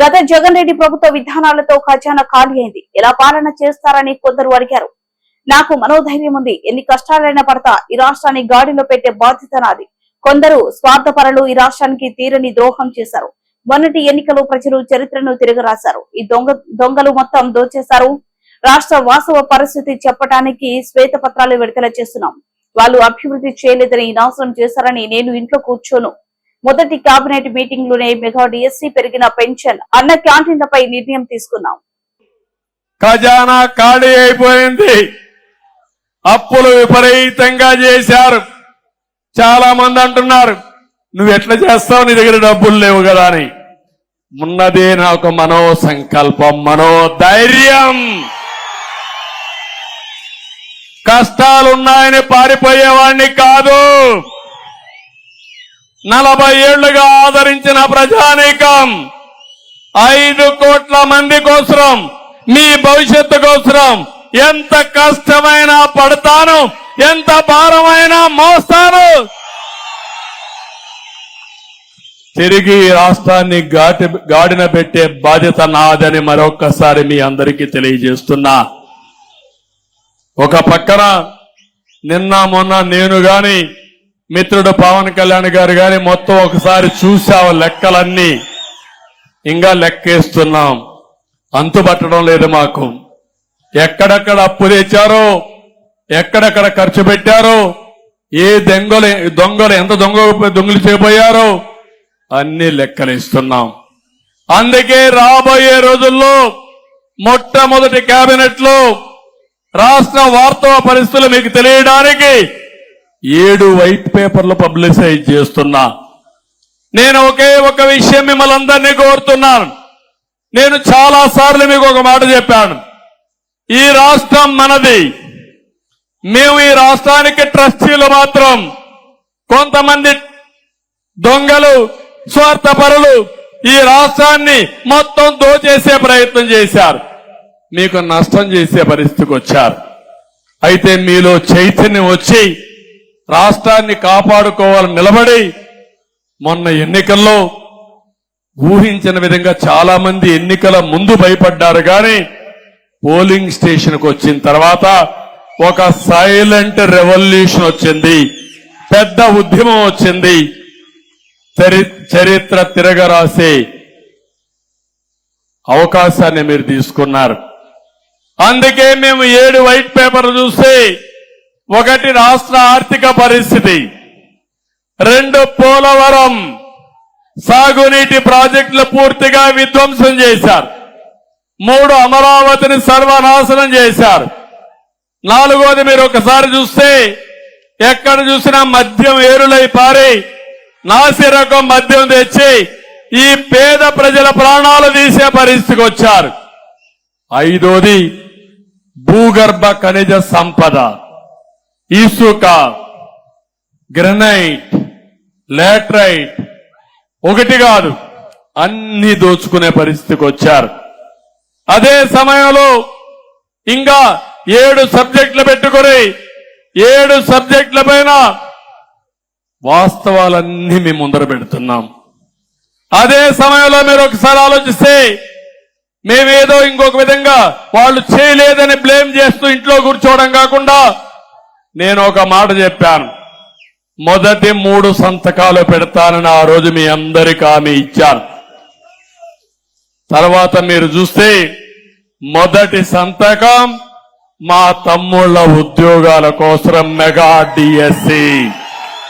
గత జగన్ రెడ్డి ప్రభుత్వ విధానాలతో ఖజానా ఖాళీ అయింది. ఎలా పాలన చేస్తారని కొందరు అడిగారు. నాకు మనోధైర్యం ఉంది. ఎన్ని కష్టాలైనా పడతా ఈ రాష్ట్రాన్ని గాడిలో పెట్టే బాధ్యత నాది. కొందరు స్వార్థపరులు ఈ రాష్ట్రానికి తీరని ద్రోహం చేశారు. మొన్నటి ఎన్నికలు ప్రజలు చరిత్రను తిరగరాశారు. ఈ దొంగ దొంగలు మొత్తం దోచేశారు. రాష్ట్ర వాస్తవ పరిస్థితి చెప్పడానికి శ్వేత పత్రాలు విడుదల చేస్తున్నాం. వాళ్ళు అభివృద్ధి చేయలేదని నాశనం చేశారని నేను ఇంట్లో కూర్చోను. మొదటి కేబినెట్ మీటింగ్లోనే మెగా డిఎస్సీ పెరిగిన పెన్షన్ అన్న క్యాంటీన్లపై నిర్ణయం తీసుకున్నాం. ఖజానా ఖాళీ అయిపోయింది. అప్పులు విపరీతంగా చేశారు. చాలా మంది అంటున్నారు నువ్వు ఎట్లా చేస్తావు? నీ దగ్గర డబ్బులు లేవు కదా అని. ఉన్నదే నాకు మనో సంకల్పం మనో ధైర్యం కష్టాలున్నాయని పారిపోయేవాణ్ణి కాదు. నలభై ఏళ్ళుగా ఆదరించిన ప్రజానీకం ఐదు కోట్ల మంది కోసరం మీ భవిష్యత్తు కోసరం ఎంత కష్టమైనా పడతాను ఎంత భారమైనా మోస్తాను. తిరిగి రాష్ట్రాన్ని గాటి గాడిన పెట్టే బాధ్యత నాదని మరొక్కసారి మీ అందరికీ తెలియజేస్తున్నా. ఒక పక్కన నిన్న మొన్న నేను గాని మిత్రుడు పవన్ కళ్యాణ్ గారు గాని మొత్తం ఒకసారి చూసావు లెక్కలన్నీ? ఇంకా లెక్కేస్తున్నాం. అంతుపట్టడం లేదు మాకు. ఎక్కడెక్కడ అప్పు తెచ్చారో ఎక్కడెక్కడ ఖర్చు పెట్టారో ఏ దొంగలు దొంగలు ఎంత దొంగ దొంగలు చేయబోయారో అన్ని లెక్కలిస్తున్నాం. అందుకే రాబోయే రోజుల్లో మొట్టమొదటి కేబినెట్లో రాష్ట్ర వార్తా పరిస్థితులు మీకు తెలియడానికి ఏడు వైట్ పేపర్లు పబ్లిసైజ్ చేస్తున్నా. నేను ఒకే ఒక విషయం మిమ్మల్ని అందరినీ కోరుతున్నాను. నేను చాలా సార్లు మీకు ఒక మాట చెప్పాను. ఈ రాష్ట్రం మనది. మేము ఈ రాష్ట్రానికి ట్రస్టీలు మాత్రం. కొంతమంది దొంగలు స్వార్థపరులు ఈ రాష్ట్రాన్ని మొత్తం దోచేసే ప్రయత్నం చేశారు. మీకు నష్టం చేసే పరిస్థితికి వచ్చారు. అయితే మీలో చైతన్యం వచ్చి రాష్ట్రాన్ని కాపాడుకోవాలని నిలబడి మొన్న ఎన్నికల్లో ఊహించిన విధంగా చాలా మంది ఎన్నికల ముందు భయపడ్డారు కానీ పోలింగ్ స్టేషన్కి వచ్చిన తర్వాత ఒక సైలెంట్ రెవల్యూషన్ వచ్చింది. పెద్ద ఉద్యమం వచ్చింది. చరి- చరిత్ర తిరగరాసే అవకాశాన్ని మీరు తీసుకున్నారు. అందుకే మేము ఏడు వైట్ పేపర్లు చూస్తే ఒకటి రాష్ట్ర ఆర్థిక పరిస్థితి. రెండు పోలవరం సాగునీటి ప్రాజెక్టులు పూర్తిగా విధ్వంసం చేశారు. మూడు అమరావతిని సర్వనాశనం చేశారు. నాలుగోది మీరు ఒకసారి చూస్తే ఎక్కడ చూసినా మద్యం ఏరులై పారి నాసిరకం మద్యం తెచ్చి ఈ పేద ప్రజల ప్రాణాలు తీసే పరిస్థితికి వచ్చారు. ఐదోది భూగర్భ ఖనిజ సంపద. ఇసుక గ్రనైట్ లాట్రైట్ ఒకటి కాదు అన్ని దోచుకునే పరిస్థితికి వచ్చారు. అదే సమయంలో ఇంకా ఏడు సబ్జెక్టులు పెట్టుకుని ఏడు సబ్జెక్టుల పైన వాస్తవాలన్నీ మేము ముందర పెడుతున్నాం. అదే సమయంలో మీరు ఒకసారి ఆలోచిస్తే మేమేదో ఇంకొక విధంగా వాళ్ళు చేయలేదని బ్లేమ్ చేస్తూ ఇంట్లో కూర్చోవడం కాకుండా నేను ఒక మాట చెప్పాను. మొదటి మూడు సంతకాలు పెడతానని ఆ రోజు మీ అందరికి హామీ ఇచ్చాను. తర్వాత మీరు చూస్తే మొదటి సంతకం మా తమ్ముళ్ళ ఉద్యోగాల కోసం మెగా డిఎస్సి.